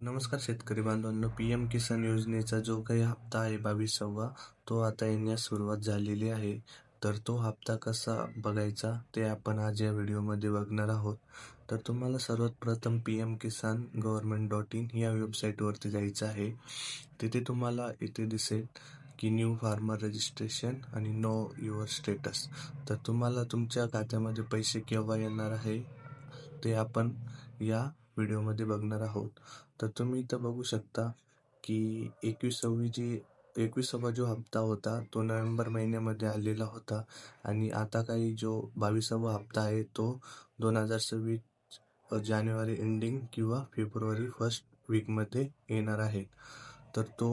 नमस्कार शेतकरी बांधवांनो पी एम किसान योजनेचा जो काही हप्ता आहे बावीसावा तो आता येण्यास सुरुवात झालेली आहे. तर तो हप्ता कसा बघायचा ते आपण आज या व्हिडिओमध्ये बघणार आहोत. तर तुम्हाला सर्वात प्रथम P M Kisan government dot in या वेबसाईटवरती जायचं आहे. तिथे तुम्हाला इथे दिसेल की न्यू फार्मर रजिस्ट्रेशन आणि नो युअर स्टेटस. तर तुम्हाला तुमच्या खात्यामध्ये पैसे केव्हा येणार आहे ते आपण या व्हिडिओमध्ये बघणार आहोत. तर तुम्ही इथं बघू शकता की एकविसावी जी एकविसावा जो हप्ता होता तो नोव्हेंबर महिन्यामध्ये आलेला होता. आणि आता काही जो बावीसावा हप्ता आहे तो दोन हजार सव्वीस जानेवारी एंडिंग किंवा फेब्रुवारी फर्स्ट वीकमध्ये येणार आहे. तर तो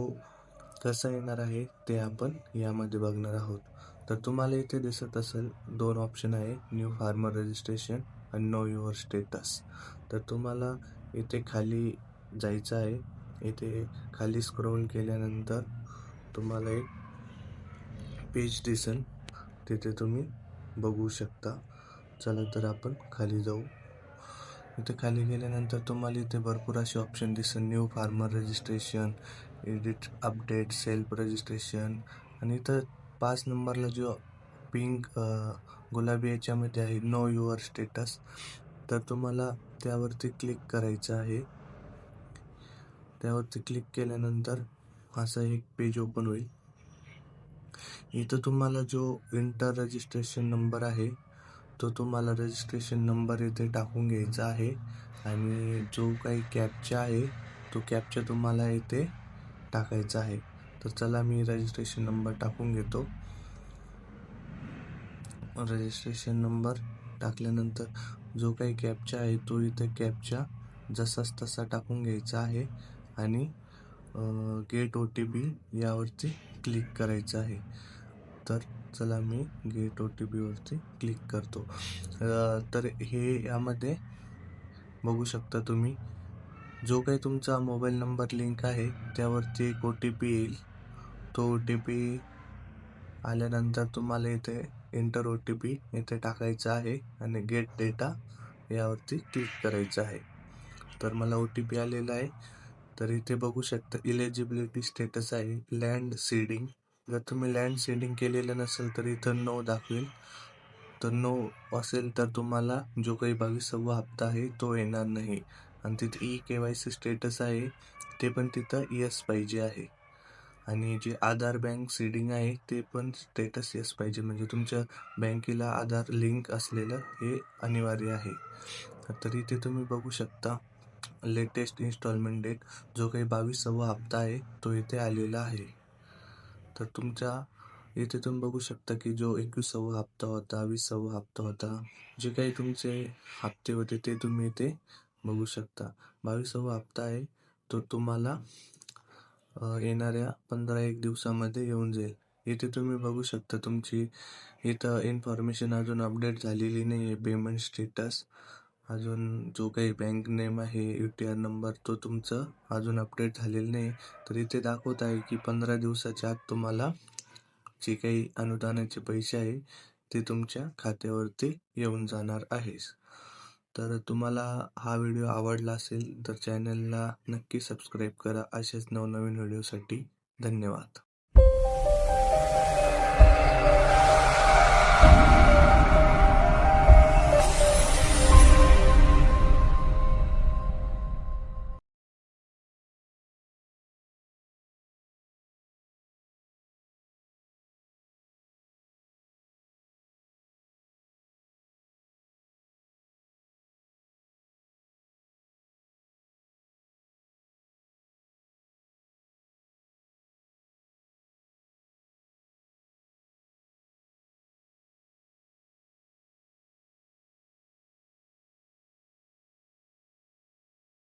कसा येणार आहे ते आपण यामध्ये बघणार आहोत. तर तुम्हाला इथे दिसत असेल दोन ऑप्शन आहे न्यू फार्मर रजिस्ट्रेशन आणि नो युअर स्टेटस तर तुम्हाला इथे खाली जायचं आहे. इथे खाली स्क्रोल केल्यानंतर तुम्हाला एक पेज दिसेल. तिथे तुम्ही बघू शकता. चला तर आपण खाली जाऊ. इथे खाली गेल्यानंतर तुम्हाला इथे भरपूर असे ऑप्शन दिसेल. New farmer registration edit update self registration आणि इथं पाच नंबरला जो पिंक गुलाबी याच्यामध्ये आहे नो युअर स्टेटस तर तुम्हाला त्यावरती क्लिक करायचं आहे. त्यावरती क्लिक केल्यानंतर असा एक पेज ओपन होईल. इथं तुम्हाला जो इंटर रजिस्ट्रेशन नंबर आहे तो तुम्हाला रजिस्ट्रेशन नंबर इथे टाकून घ्यायचा आहे. आणि जो काही कॅपचा आहे तो कॅपचा तुम्हाला इथे टाकायचा आहे. तर चला मी रजिस्ट्रेशन नंबर टाकून घेतो. रजिस्ट्रेशन नंबर टाकल्यानंतर जो काही कॅपचा आहे तो इथे कॅपचा जसाच तसा टाकून घ्यायचा आहे आणि गेट ओ टी पी यावरती क्लिक करायचं आहे. तर चला मी गेट ओ टी पीवरती क्लिक करतो. तर हे यामध्ये बघू शकता तुम्ही. जो काही तुमचा मोबाईल नंबर लिंक आहे त्यावरती एक ओ टी पी येईल. तो ओ टी पी आल्यानंतर तुम्हाला इथे एंटर ओ टी पी इथे टाकायचा आहे आणि गेट डेटा यावरती क्लिक करायचं आहे. तर मला ओ टी पी आलेला आहे. तर इथे बघू शकता इलेजिबिलिटी स्टेटस आहे. लँड सीडिंग जर तुम्ही लँड सीडिंग केलेलं नसेल तर इथं नो दाखवेल. तर नो असेल तर तुम्हाला जो काही बावीसावा हप्ता आहे तो येणार नाही. आणि तिथे E K Y C status आहे ते पण तिथं यस पाहिजे आहे. आणि जे आधार बँक सीडिंग आहे ते पण स्टेटस येस पाहिजे. म्हणजे तुमच्या बँकेला आधार लिंक असलेलं हे अनिवार्य आहे. तर इथे तुम्ही बघू शकता. लेटेस्ट इन्स्टॉलमेंट डेट जो काही बावीसावा हप्ता आहे तो इथे आलेला आहे. तर तुमच्या इथे तुम्ही बघू शकता की जो एकविसावा हप्ता होता वीसावा हप्ता होता जे काही तुमचे हप्ते होते ते तुम्ही इथे बघू शकता. बावीसावा हप्ता आहे. तो तुम्हाला येणाऱ्या पंधरा एक दिवसामध्ये येऊन जाईल. इथे तुम्ही बघू शकता तुमची इथं इन्फॉर्मेशन अजून अपडेट झालेली नाही आहे पेमेंट स्टेटस अजून जो काही बँक नेम आहे यू टी आर नंबर तो तुमचं अजून अपडेट झालेलं नाही. तर इथे दाखवत आहे की पंधरा दिवसाच्या आत तुम्हाला जे काही अनुदानाचे पैसे आहे ते तुमच्या खात्यावरती येऊन जाणार आहेस तर तुम्हाला हा व्हिडिओ आवडला असेल तर चॅनलला नक्की सबस्क्राईब करा. असेच नवनवीन व्हिडिओसाठी धन्यवाद.